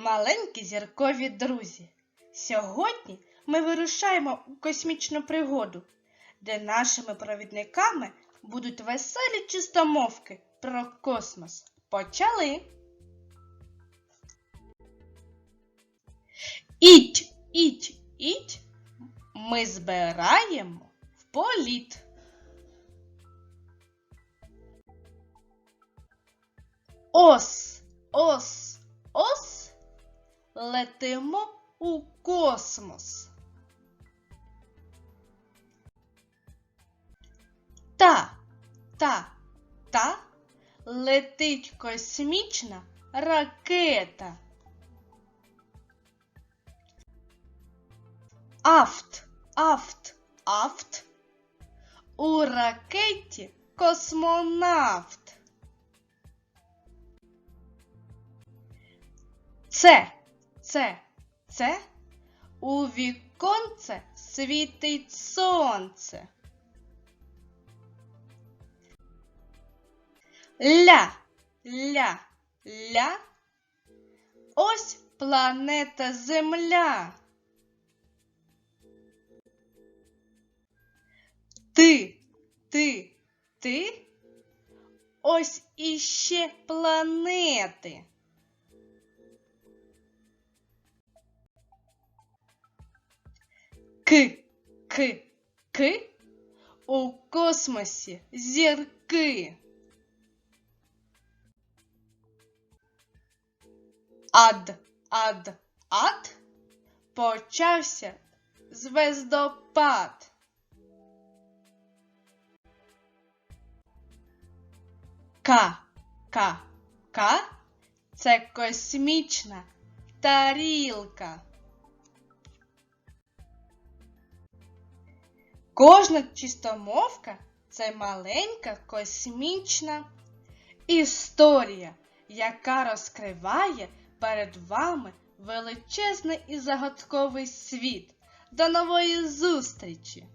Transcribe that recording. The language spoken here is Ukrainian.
Маленькі зіркові друзі! Сьогодні ми вирушаємо у космічну пригоду, де нашими провідниками будуть веселі чистомовки про космос. Почали! Іть, іть, іть, ми збираємо в політ. Ос, ос, ос, летимо у космос. Та, та, та летить космічна ракета. Афт, афт, афт. У ракеті космонавт. Це, це, це у віконце світить сонце. Ля, ля, ля. Ось планета Земля. Ти, ти, ти. Ось іще планети. К, к, к. У космосі зірки. Ад, ад, ад. Почався звездопад. К, К, К. Це космічна тарілка. Кожна чистомовка це маленька космічна історія, яка розкриває перед вами величезний і загадковий світ. До нової зустрічі!